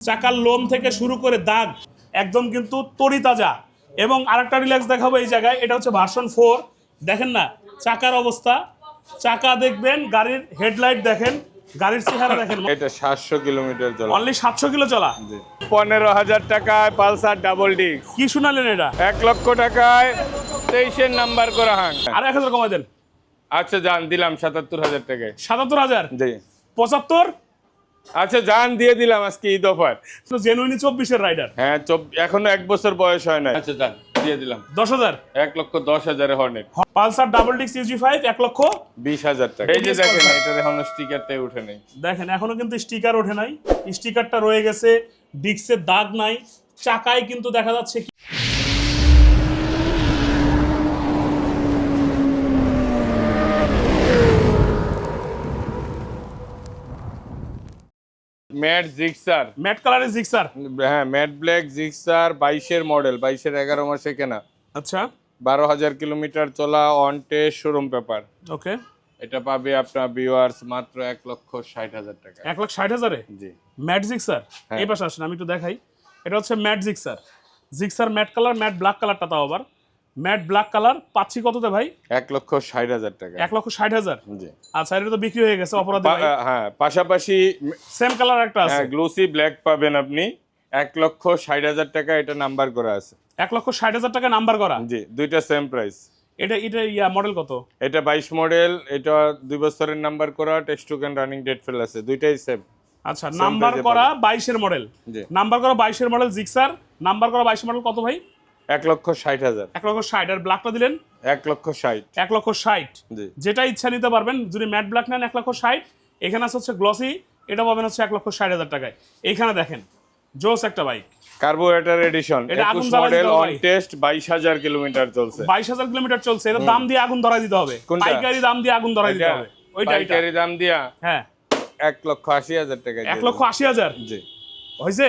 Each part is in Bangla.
চাকার লোম থেকে শুরু করে দাগ একদম কিন্তু তরিতাজা। এবং আরেকটা রিল্যাক্স দেখাবো এই জায়গায় এটা হচ্ছে ভার্সন ফোর দেখেন না চাকার অবস্থা। চাকা দেখবেন গাড়ির হেডলাইট দেখেন গাড়ির চেহারা দেখেন। এটা সাতশো কিলোমিটার চলা। অনলি সাতশো কিলো চলা। পনেরো হাজার টাকায় পালসার ডাবল ডিস্ক কি শুনালেন এটা? এক লক্ষ টাকায় তেইশের নাম্বার করা হাং। আর এক হাজার কমাই দেন। আচ্ছা যান দিলাম সাতাত্তর হাজার টাকায়। সাতাত্তর হাজার? জি। পঁচাত্তর? আচ্ছা যান দিয়ে দিলাম আজকে ঈদ অফার। তো জেনুইনি চব্বিশের রাইডার হ্যাঁ এখনও এক বছর বয়স হয় না আচ্ছা যান দিয়ে দিলাম। দশ হাজার এক লক্ষ দশ হাজারে হর্নেট পালসার ডাবল ডিক্স ইউজি ফাইভ এক লক্ষ বিশ হাজার টাকা। এই যে দেখেন এটার এখনও স্টিকারটাই উঠে নেই। দেখেন এখনও কিন্তু স্টিকার ওঠে নাই। স্টিকারটা রয়ে গেছে ডিক্সের দাগ নাই। চাকায় কিন্তু দেখা যাচ্ছে ম্যাট জিক্সার ম্যাট কালারের জিক্সার হ্যাঁ ম্যাট ব্ল্যাক জিক্সার বাইশের মডেল বাইশের এগারো মাসে কেনা। আচ্ছা। বারো হাজার কিলোমিটার চলা on test showroom paper okay এটা পাবে আপনার ভিউয়ার্স মাত্র এক লক্ষ ষাট হাজার টাকা। এক লাখ ষাট হাজারে? জি। Matte Gixxer. এই পাশে আসেন আমি একটু দেখাই। এটা হচ্ছে matte Gixxer Gixxer matte colour matte black কালারটা তাও আবার। ম্যাট ব্ল্যাক কালার পাচ্ছি কততে ভাই? এক লক্ষ ষাট হাজার টাকা। এক লক্ষ ষাট হাজার? আচ্ছা এটা তো বিক্রি হয়ে গেছে অপরাধী হ্যাঁ পাশাপাশি সেম কালার একটা আছে। গ্লোসি ব্ল্যাক পাবেন আপনি। এক লক্ষ ষাট হাজার টাকা এটা নাম্বার করা আছে। এক লক্ষ ষাট হাজার টাকা নাম্বার করা? জি দুইটা সেম প্রাইস এটা এটা ইয়া মডেল কত? এটা বাইশ মডেল এটা দুই বছরের নাম্বার করা test token running date file আছে দুইটাই সেম আচ্ছা নাম্বার করা বাইশের মডেল নাম্বার করা বাইশের মডেল জিক্সার নাম্বার করা বাইশের মডেল কত ভাই? এক লক্ষ ষাট হাজার। এক লক্ষ ষাট আর ব্ল্যাকটা দিলেন? এক লক্ষ ষাট। এক লক্ষ ষাট। যেটা ইচ্ছা নিতে পারবেন যদি ম্যাট ব্ল্যাক নেন এক লক্ষ ষাট এখানে আছে হচ্ছে গ্লসি এটা পাবেন হচ্ছে এক লক্ষ ষাট হাজার টাকায়। এইখানে দেখেন জোস একটা বাইক কার্বোরেটর এডিশন এটা একুশ মডেল অন টেস্ট বাইশ হাজার কিলোমিটার চলছে। বাইশ হাজার কিলোমিটার চলছে এটা দাম দিয়ে আগুন ধরাই দিতে হবে? পাইকারি দাম দিয়ে আগুন ধরাই দিতে হবে। ওইটা পাইকারি দাম দিয়া হ্যাঁ। এক লক্ষ আশি হাজার টাকা এক লক্ষ আশি হাজার। জি। হয়েছে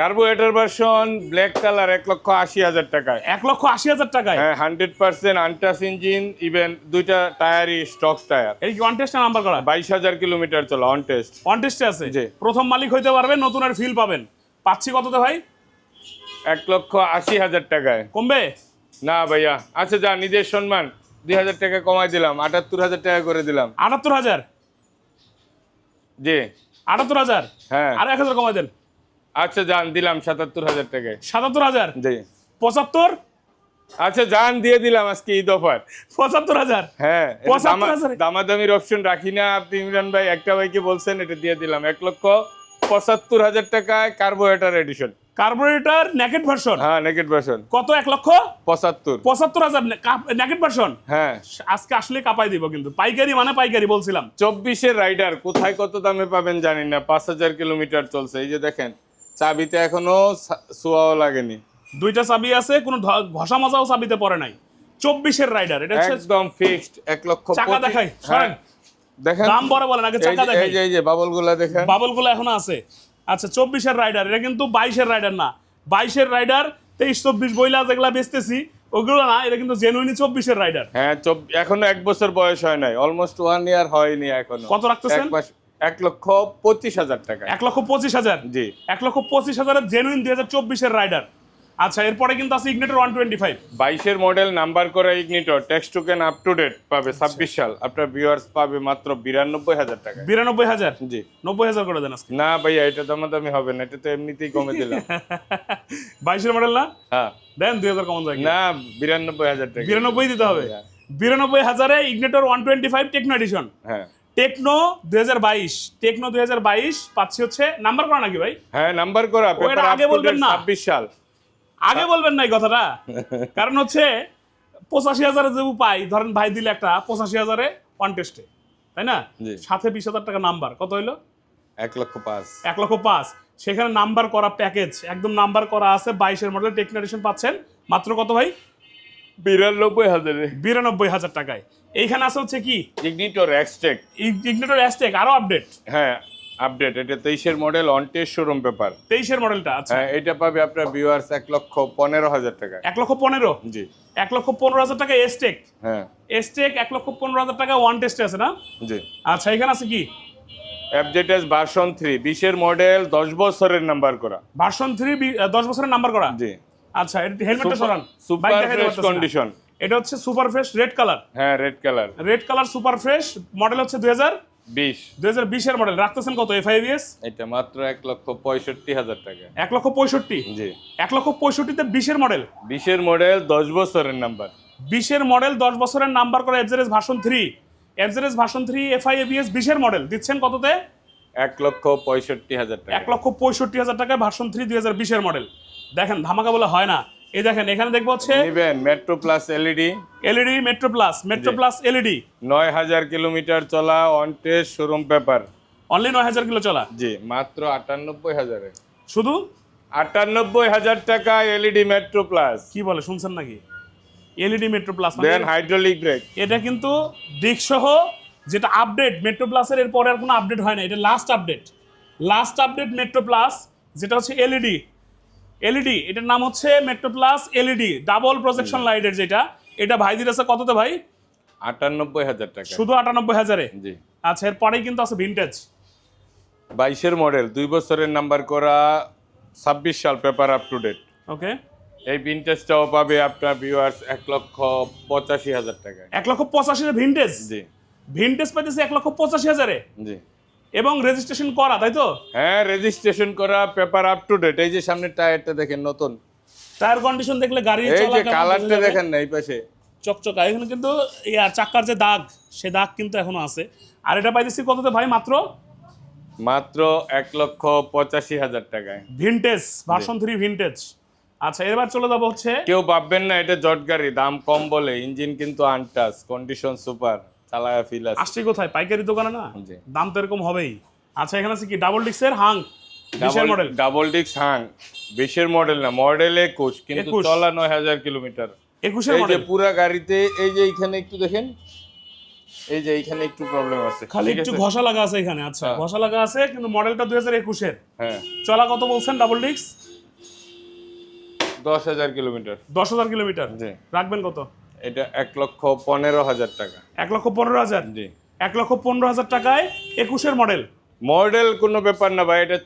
কার্বোরেটর ভার্সন ব্ল্যাক কালার এক লক্ষ আশি হাজার টাকায়। এক লক্ষ আশি হাজার টাকায়? হ্যাঁ hundred percent untouched engine even দুইটা টায়ারই স্টক টায়ার এই কি ওয়ান টেস্ট নাম্বার করা? বাইশ হাজার কিলোমিটার চলো অন টেস্ট ওয়ান টেস্টে আছে? জি। প্রথম মালিক হইতে পারবেন নতুন আর ফিল পাবেন। পাচ্ছি কততে ভাই? এক লক্ষ আশি হাজার টাকায়। কমবে? না ভাইয়া। আচ্ছা যা নিজের সম্মান। দুই হাজার টাকা কমাই দিলাম আটাত্তর হাজার টাকা করে দিলাম। আটাত্তর হাজার? জি। আটাত্তর হাজার? হ্যাঁ। আর এক হাজার কমাই দেন। আচ্ছা যান দিলাম সাতাত্তর হাজার টাকায়। সাতাত্তর হাজার? জি। পঁচাত্তর? আচ্ছা যান দিয়ে দিলাম আজকে ঈদ অফার। পঁচাত্তর হাজার? হ্যাঁ দামাদামির অপশন রাখি না আপনি ইমরান ভাই একটা ভাইকে বলছেন এটা দিয়ে দিলাম। এক লক্ষ পঁচাত্তর হাজার টাকায় carburettor edition carburettor naked version হ্যাঁ নেগেট ভার্সন কত এক লক্ষ? পঁচাত্তর। পঁচাত্তর হাজার নেকেট ভার্সন হ্যাঁ। আজকে আসলে কাপাই দিব কিন্তু। পাইকারি মানে পাইকারি বলছিলাম। চব্বিশের রাইডার কোথায় কত দামে পাবেন জানি না পাঁচ হাজার কিলোমিটার চলছে। এই যে দেখেন চাবিতে এখনও সা- ছোঁয়াও লাগেনি। দুইটা চাবি আছে কোনো ঘষা মজাও চাবিতে পড়ে নাই। চব্বিশের রাইডার এটা একদম ফিক্সড এক লক্ষ চাকা দেখাই, হ্যাঁ, দেখেন। দাম বড় বলেন আগে চাকা দেখাই এই যে এই যে বাবলগুলা দেখেন। বাবলগুলো এখনও আছে। আচ্ছা চব্বিশের রাইডার এটা কিন্তু বাইশের রাইডার না। বাইশের রাইডার তেইশ চব্বিশ বইলা যেগুলা বেচতেছি ওগুলো না এটা কিন্তু জেনুইনি চব্বিশের রাইডার হ্যাঁ এখনও এক বছর বয়স হয় নাই। অলমোস্ট ওয়ান ইয়ার হয়নি এখনও। কত রাখতেছেন? এক লক্ষ পঁচিশ হাজার টাকা। এক লক্ষ পঁচিশ হাজার? জি। এক লক্ষ পঁচিশ হাজারের জেনুইন দুই হাজার চব্বিশের রাইডার আচ্ছা এরপরে কিন্তু আছে ইগনেটর ওয়ান টোয়েন্টি ফাইভ বাইশের মডেল নাম্বার করা Ignitor test token up to date পাবে ছাব্বিশ সাল। আপনার ভিউয়ার্স পাবে মাত্র বিরানব্বই হাজার টাকা। বিরানব্বই হাজার? জি। নব্বই হাজার করে দেন আজকে। না ভাইয়া এটা দামাদামি হবে না এটা তো এমনিতেই কমে দিলাম। বাইশের মডেল না? হ্যাঁ। দেন দুই হাজার কমন যায় না বিরানব্বই হাজার টাকা। বিরানব্বই দিতে হবে। বিরানব্বই হাজারে Ignitor one twenty five techno edition হ্যাঁ। টেকনো দুই হাজার বাইশ টেকনো দুই হাজার বাইশ পাচ্ছি হচ্ছে নাম্বার করা নাকি ভাই? হ্যাঁ নাম্বার করা আগে বলবেন না। ছাব্বিশ সাল। আগে বলবেন না এই কথাটা। কারণ হচ্ছে পঁচাশি হাজারে যে পাই ধরেন ভাই দিলে একটা পঁচাশি হাজারে ওয়ান টেস্টে তাই না? সাথে বিশ হাজার টাকা নাম্বার কত হইল? এক লক্ষ পাঁচ। এক লক্ষ পাঁচ। সেখানে নাম্বার করা প্যাকেজ একদম নাম্বার করা আছে বাইশের মডেল টেকনোডিশন পাচ্ছেন। মাত্র কত ভাই? বিরানব্বই হাজারে। বিরানব্বই হাজার টাকায়। এইখানে আছে হচ্ছে কি? ইগনিটর এক্সটেক ইগনেটর অ্যাস্টেক আরও আপডেট হ্যাঁ আপডেট এটা তেইশের model on test showroom paper তেইশের মডেলটা আছে হ্যাঁ এটা পাবে আপনার ভিউয়ার্স এক লক্ষ পনেরো হাজার টাকা এক লক্ষ পনেরো? জি। এক লক্ষ পনেরো হাজার টাকা এস্টেক হ্যাঁ। এস্টেক এক লক্ষ পনেরো হাজার টাকা ওয়ান টেস্টে আছে না? জি। আচ্ছা এখানে আছে কি? এফজেডএস ভার্সন থ্রি বিশের মডেল দশ বছরের নাম্বার করা। ভার্সন থ্রি দশ বছরের নাম্বার করা? জি। আচ্ছা হেলমেটটা সরান। সুপার ফ্রেশ কন্ডিশন এটা হচ্ছে সুপার ফ্রেশ রেড কালার হ্যাঁ red colour red colour super fresh model হচ্ছে দুই হাজার বিশ। দুই হাজার বিশের মডেল রাখতেছেন কত এফআইবিএস এটা মাত্র এক লক্ষ পঁয়ষট্টি হাজার টাকা। এক লক্ষ পঁয়ষট্টি? জি। এক লক্ষ পঁয়ষট্টিতে বিশের মডেল বিশের মডেল দশ বছরের নাম্বার বিশের মডেল দশ বছরের নাম্বার করা FZS version three FZS version three FI ABS বিশের মডেল দিচ্ছেন কততে? এক লক্ষ পঁয়ষট্টি হাজার টাকা। এক লক্ষ পঁয়ষট্টি হাজার টাকায় ভার্সন থ্রি দুই হাজার বিশের মডেল দেখেন ধামাকা বলে হয় না। এই দেখেন এখানে দেখব হচ্ছে নিবেন Metro plus LED LED Metro plus Metro plus LED নয় হাজার কিলোমিটার চলা on test showroom paper only নয় হাজার কিলো চলা? জি মাত্র আটানব্বই হাজারে। শুধু? আটানব্বই হাজার টাকা এলইডি মেট্রো প্লাস কি বলে শুনছেন নাকি? LED Metro plus then hydraulic brake এটা কিন্তু দিক সহ যেটা আপডেট মেট্রো প্লাসের এরপরে আর কোনো আপডেট হয় না এটা last update last update Metro plus যেটা হচ্ছে এলইডি এলইডি এটার নাম হচ্ছে Metro plus LED double projection লাইটের যেটা। এটা ভাই দিতেছে কততে ভাই? আটানব্বই হাজার টাকা। শুধু আটানব্বই হাজারে? জি। আচ্ছা এরপরেই কিন্তু আছে ভিনটেজ বাইশের মডেল দুই বছরের নাম্বার করা ছাব্বিশ সাল paper up to date okay এই ভিনটেজটাও পাবে আপনার ভিউয়ার্স এক লক্ষ পঁচাশি হাজার টাকা এক লক্ষ পঁচাশি ভিনটেজ জি। ভিনটেজ পাইতেছে এক লক্ষ পঁচাশি হাজারে? জি। এবং রেজিস্ট্রেশন করা তাই তো? হ্যাঁ রেজিস্ট্রেশন করা পেপার আপ টু ডেট এই যে সামনে টায়ারটা দেখেন নতুন। টায়ার কন্ডিশন দেখলে গাড়ি এই যে কালারটা দেখেন না এই পাশে। চকচকা এখানে কিন্তু চাক্কার যে দাগ সে দাগ কিন্তু এখনও আছে। আর এটা পাইতেছি কততে ভাই মাত্র? মাত্র এক লক্ষ পঁচাশি হাজার টাকায়। ভিনটেজ ভার্সন থ্রি ভিনটেজ আচ্ছা এবার চলে যাব হচ্ছে কেউ ভাববেন না এটা জট গাড়ি দাম কম বলে ইঞ্জিন কিন্তু আনটাস কন্ডিশন সুপার চালায়া ফিল আছে। আসছি কোথায়? পাইকারি দোকানে না? দাম তো এরকম হবেই। আচ্ছা এখানে আছে কি? ডাবল ডিক্সের হাং মডেল ডাবল ডিক্স হাং বিশের মডেল না মডেল একুশ কিন্তু 21 চলা নয় হাজার কিলোমিটার। একুশের এই যে পুরা গাড়িতে এই যে এইখানে একটু দেখেন এই যে এইখানে একটু প্রবলেম আছে। খালি একটু ঘষা লাগা আছে এখানে আচ্ছা। হ্যাঁ। ঘষা লাগা আছে কিন্তু মডেলটা দুই হাজার একুশের। হ্যাঁ। চলা কত বলছেন ডাবল ডিক্স দশ হাজার কিলোমিটার। দশ হাজার কিলোমিটার। রাখবেন কত? এটা এক লক্ষ পনেরো হাজার টাকা। এক লক্ষ পনেরো হাজার? জি। এক লক্ষ পনেরো হাজার টাকায় একুশের মডেল? মডেল কোনো ব্যাপার না ভাই এটা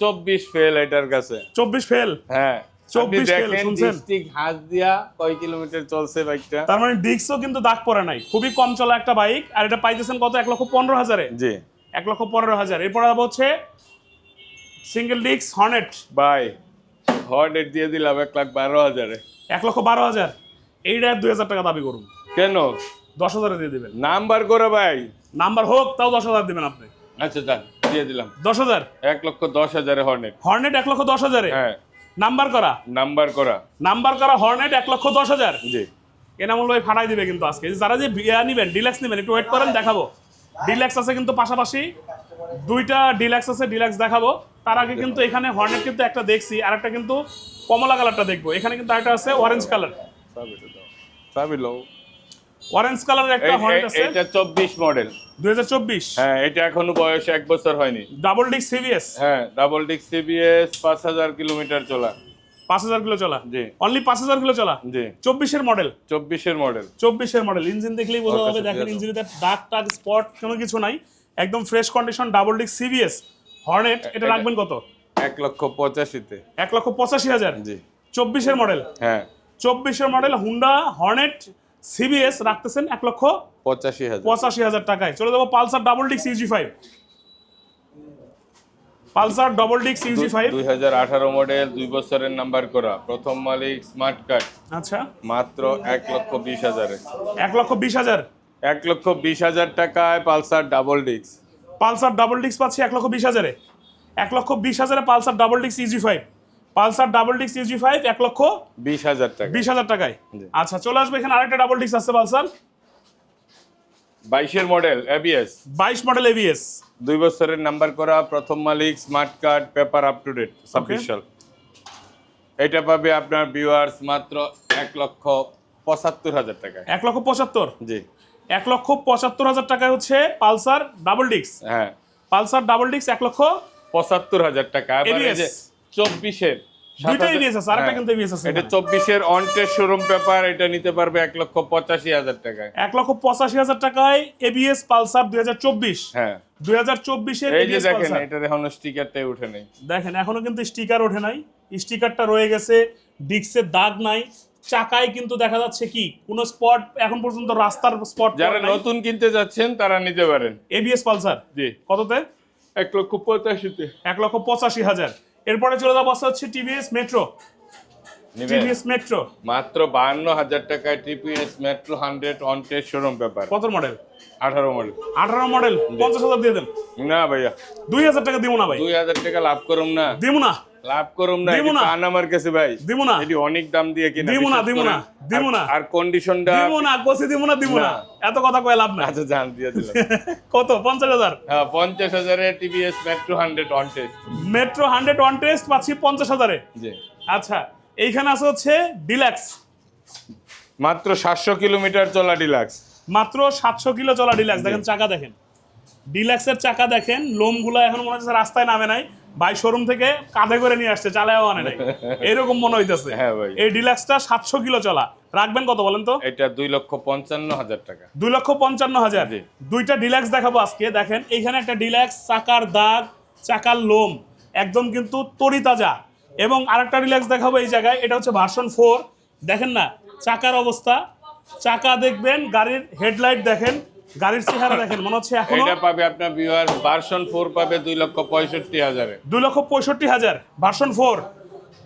চব্বিশ ফেল এটার কাছে। চব্বিশ ফেল? হ্যাঁ আপনি 24 fail, দেখেন শুনছেন? ডিস্ট্রিক্ট হাত দিয়া কয় কিলোমিটার চলছে বাইকটা? তার মানে ডিস্কও কিন্তু দাগ পড়ে নাই। খুবই কম চলা একটা বাইক আর এটা পাইতেছেন কত? এক লক্ষ পনেরো হাজারে? জি। এক লক্ষ পনেরো হাজার। এরপর হচ্ছে সিঙ্গেল ডিস্ক হর্নেট ভাই হর্ড দিয়ে দিলাম এক লাখ বারো হাজারে। এক লক্ষ বারো হাজার? এইটা দুই হাজার টাকা দাবি করুন। কেন? দশ হাজারে দিয়ে দেবেন। নাম্বার করে ভাই। নাম্বার হোক তাও দশ হাজার দেবেন আপনি। আচ্ছা যান দিয়ে দিলাম। দশ হাজার? এক লক্ষ দশ হাজারে হর্নেট। হর্নেট এক লক্ষ দশ হাজারে? হ্যাঁ। নাম্বার করা? নাম্বার করা। নাম্বার করা হর্নেট এক লক্ষ দশ হাজার? জি। এনামুল ভাই ফাটাই দিবে কিন্তু আজকে। যারা যে ইয়া নিবেন ডিলাক্স নিবেন একটু ওয়েট করেন দেখাবো। ডিলাক্স আছে কিন্তু পাশাপাশি। দুইটা ডিলাক্স আছে ডিলাক্স দেখাবো। তার আগে কিন্তু এখানে হর্নেট কিন্তু একটা দেখছি আর একটা কিন্তু কমলা কালারটা দেখব। এখানে কিন্তু একটা আছে অরেঞ্জ কালার অরেঞ্জ কালারের একটা হর্নেট আছে? এটা চব্বিশ মডেল হ্যাঁ এটা এখনও বয়স এক বছর হয়নি। ডাবল ডিস্ক সিভিএস হ্যাঁ ডাবল ডিক্স সিবিএস পাঁচ হাজার কিলোমিটার চলা। পাঁচ হাজার কিলো চলা? জি। অনলি পাঁচ হাজার কিলো চলা? জি। চব্বিশের মডেল চব্বিশের মডেল চব্বিশের মডেল ইঞ্জিন দেখলেই বোঝা যাবে কাছে দেখেন ইঞ্জিনে দাগ টাগ স্পট কোনো কিছু নাই। একদম ফ্রেশ কন্ডিশন ডাবল ডিস্ক সিভিএস হর্নেট এটা এটা- রাখবেন কত? এক লক্ষ পঁচাশিতে। এক লক্ষ পঁচাশি হাজার। জি। চব্বিশের মডেল হ্যাঁ। চব্বিশের মডেল হুন্ডা হর্নেট সিবিএস রাখতেছেন এক লক্ষ পঁচাশি হাজার। পঁচাশি হাজার টাকায়। চলে যাব পালসার ডাবল ডিক্স ইউজি ফাইভ। পালসার ডবল ডিক্স ইউজি ফাইভ। দুই হাজার আঠারো মডেল দুই বছরের নাম্বার করা। প্রথম মালিক স্মার্ট কার্ড। আচ্ছা। মাত্র এক লক্ষ বিশ হাজারে। এক লক্ষ বিশ হাজার। এক লক্ষ বিশ হাজার টাকায় পালসার ডাবল ডিক্স পালসার ডাবল ডিক্স পাচ্ছি এক লক্ষ বিশ হাজারে। এক লক্ষ বিশ হাজারে পালসার ডাবল ডিক্স ইউজি ফাইভ। পালসার ডাবল ডিক্স ইউজি ফাইভ এক লক্ষ বিশ হাজার টাকা। বিশ হাজার টাকায়। আচ্ছা চলে আসবে এখানে আরেকটা ডাবল ডিক্স আছে পালসার। বাইশের মডেল এবিএস বাইশ মডেল এভিএস দুই বছরের নাম্বার করা প্রথম মালিক smart card paper up to date ছাব্বিশ এটা পাবে আপনার ভিউয়ার্স মাত্র এক লক্ষ পঁচাত্তর হাজার টাকায়। এক লক্ষ পঁচাত্তর? জি। এক লক্ষ পঁচাত্তর হাজার টাকায় হচ্ছে পালসার ডাবল ডিক্স হ্যাঁ। পালসার ডাবল ডিক্স এক লক্ষ পঁচাত্তর হাজার টাকা। ABS চব্বিশের। আছে আরেকটা হ্যাঁ। কিন্তু আছে এটা শোরুম পেপার এটা নিতে পারবে লক্ষ পঁচাশি হাজার টাকায়। লক্ষ পঁচাশি হাজার টাকায় এবিএস পালসার হ্যাঁ। দেখেন এখনও স্টিকারটাই উঠে নেই। দেখেন এখনও কিন্তু স্টিকার ওঠে নাই। স্টিকারটা রয়ে গেছে ডিক্সের দাগ নাই। চাকায় কিন্তু দেখা যাচ্ছে কি কোন স্পট এখন পর্যন্ত রাস্তার স্পট যারা নতুন কিনতে যাচ্ছেন তারা নিতে পারেন। ABS Pulsar? জি। কততে? এক লক্ষ পঁচাশিতে। এক লক্ষ পঁচাশি হাজার। এরপরে চলে যাব বস্তা হচ্ছে টিভিএস মেট্রো টিভিএস মেট্রো মাত্র বাহান্ন হাজার টাকায় TVS Metro hundred test showroom paper কত মডেল আঠারো মডেল আঠারো মডেল পঞ্চাশ হাজার দিয়ে দেন। না ভাইয়া। দুই হাজার টাকা দিব না ভাই। দুই হাজার টাকা লাভ করুম না। দিব না। লাভ করুম না দিব না। আমার কাছে ভাই। দিব না। এটি অনেক দাম দিয়ে কিনা দিব না, বিশেষ দিব না, দিব আর- না। আর কন্ডিশনটা দিব না কষি দিব না দিব না। না। এত কথা কয়ে লাভ নাই। আচ্ছা জান দিয়ে দিলাম। কত? পঞ্চাশ হাজার? হ্যাঁ পঞ্চাশ হাজারে TVS Metro hundred on test Metro hundred on test পাচ্ছি পঞ্চাশ হাজারে। জি। আচ্ছা এইখানে আছে হচ্ছে ডিলাক্স মাত্র সাতশো কিলোমিটার চলা ডিলাক্স মাত্র সাতশো কিলো চলা ডিলাক্স দেখেন চাকা দেখেন। ডিলাক্সের চাকা দেখেন লোমগুলো এখন মনে হচ্ছে রাস্তায় নামে নাই। ভাই শোরুম থেকে কাঁধে করে নিয়ে আসছে চালায়ও আনে নাই। এরকম মনে হইতেছে। হ্যাঁ ভাই। এই ডিলাক্সটা সাতশো কিলো চলা। রাখবেন কত বলেন তো? এটা দুই লক্ষ পঞ্চান্ন হাজার টাকা। দুই লক্ষ পঞ্চান্ন হাজার। দুইটা ডিলাক্স দেখাবো আজকে। দেখেন এইখানে একটা ডিলাক্স চাকার দাগ চাকার লোম একদম কিন্তু তরিতাজা। এবং আরেকটা ডিলাক্স দেখাবো এই জায়গায় এটা হচ্ছে ভার্সন ফোর। দেখেন না চাকার অবস্থা। চাকা দেখবেন গাড়ির হেডলাইট দেখেন গাড়ির চেহারা দেখেন মনে হচ্ছে এখনও এটা পাবে আপনার ভিউয়ার ভার্সন ফোর পাবে দুই লক্ষ পঁয়ষট্টি হাজারে। দুই লক্ষ পঁয়ষট্টি হাজার ভার্সন ফোর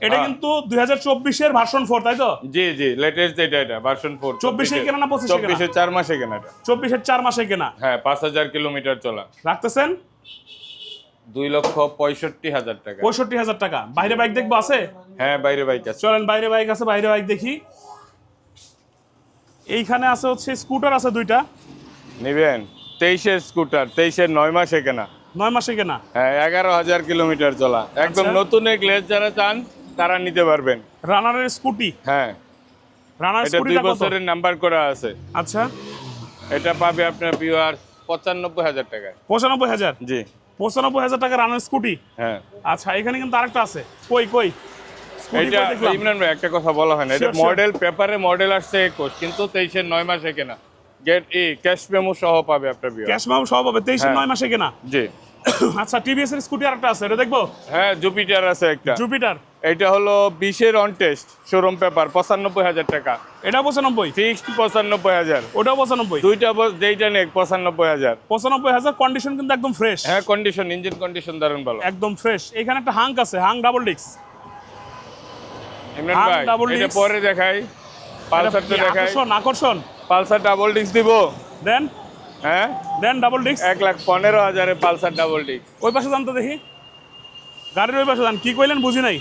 এটা হ্যাঁ। কিন্তু দুই হাজার চব্বিশের ভার্সন ফোর তাই তো? জি জি লেটেস্ট যেটা এটা ভার্সন ফোর 24 কেনা না 25 কেনা? চব্বিশে চার মাসে কেনা এটা। চব্বিশের চার মাসে কেনা? হ্যাঁ পাঁচ হাজার কিলোমিটার চলা। রাখতেছেন? দুই লক্ষ পঁয়ষট্টি হাজার টাকা। পঁয়ষট্টি হাজার টাকা। বাইরে বাইক দেখব আছে? হ্যাঁ বাইরে বাইক আছে। চলেন বাইরে বাইক আছে বাইরে বাইক দেখি। এইখানে আছে হচ্ছে স্কুটার আছে দুইটা। নিবেন? তেইশের স্কুটার তেইশের নয় মাসে কেনা। নয় মাসে কেনা? হ্যাঁ এগারো হাজার কিলোমিটার চলা। একদম আচ্ছা। নতুন গ্লেজ যারা চান তারা নিতে পারবেন। রানারের স্কুটি? হ্যাঁ। রানার এটা দুই বছরের নাম্বার করা আছে। আচ্ছা। এটা পাবে আপনার ভিউয়ার পঁচানব্বই হাজার টাকায়। পঁচানব্বই হাজার? জি। পঁচানব্বই হাজার টাকা রানার স্কুটি? হ্যাঁ। আচ্ছা এখানে কিন্তু আরেকটা আছে। কই কই? এটা ইমরান ভাই একটা কথা বলা হয় না। এটা. মডেল পেপারে মডেল আসছে একুশ কিন্তু তেইশের নয় মাসে কেনা। গেট ই ক্যাশ মেমো সহ পাবে আপনার ক্যাশ মাম সব হবে তেইশে হ্যাঁ। নয় মাসে কেনা? জি। আচ্ছা টিভিএস এর স্কুটি আরেকটা আছে এটা দেখব? হ্যাঁ জুপিটার আছে একটা। জুপিটার? এটা হলো বিশের অন টেস্ট শোরুম পেপার পঁচানব্বই হাজার টাকা। এটা পঁচানব্বই? ফিক্সড পঁচানব্বই হাজার। ওটাও পঁচানব্বই? দুইটা বস যেইটা নেক পঁচানব্বই হাজার। পঁচানব্বই হাজার কন্ডিশন কিন্তু একদম ফ্রেশ হ্যাঁ কন্ডিশন ইঞ্জিন কন্ডিশন দারুণ ভালো। একদম ফ্রেশ এখানে একটা হাঙ্ক আছে হাঙ্ক ডাবল ডিক্স ইমরান ভাই এটা পরে দেখাই পালসারটা দেখাই। আকর্ষণ আকর্ষণ? পালসার ডাবল ডিস্ক দিব। দেন। হ্যাঁ? দেন ডাবল ডিস্ক এক লাখ পনেরো হাজারে পালসার ডাবল ডিস্ক ওই পাশে যান তো দেখি। গাড়ির ওই পাশে যান। কি কইলেন বুঝি নাই?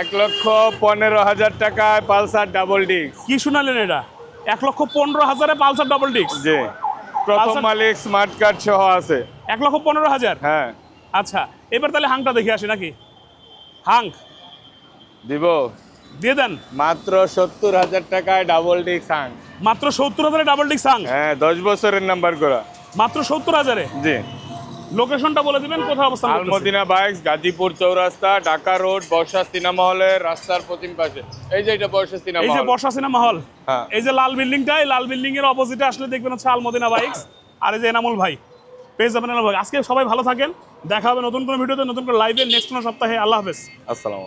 এক লক্ষ পনেরো হাজার টাকায় পালসার ডাবল ডিস্ক কি শুনালেন এটা? এক লক্ষ পনেরো হাজারে পালসার ডাবল ডিক্স জি। প্রথম মালিক স্মার্ট কার্ড সহ আছে। এক লক্ষ পনেরো হাজার? হ্যাঁ। আচ্ছা এবার তাহলে হাংটা দেখে আসি নাকি? হাং। দিব। দিয়ে দেন। মাত্র সত্তর হাজার টাকায় ডাবল ডিস্ক হাং মাত্র সত্তর হাজারে ডাবল ডিক্স হাঙ্ক হ্যাঁ দশ বছরের নাম্বার করা। মাত্র সত্তর হাজারে? জি। লোকেশনটা বলে দিবেন কোথায় অবস্থান Almadina bikes Gazipur Chowrasta Dhaka road Barsha cinema হলের রাস্তার পশ্চিম পাশে। এই যে এটা বর্ষা এই যে বর্ষা সিনেমা হল হ্যাঁ। এই যে লাল বিল্ডিংটা এই লাল বিল্ডিং এর অপোজিটে আসলে দেখবেন হচ্ছে আলমদিনা বাইকস আর এই যে এনামুল ভাই। পেজ যাবেন এনামুল ভাই। আজকে সবাই ভালো থাকেন দেখা হবে নতুন কোনো ভিডিওতে নতুন করে লাইভে নেক্সট কোনো সপ্তাহে। আল্লাহ হাফেজ। আসসালামু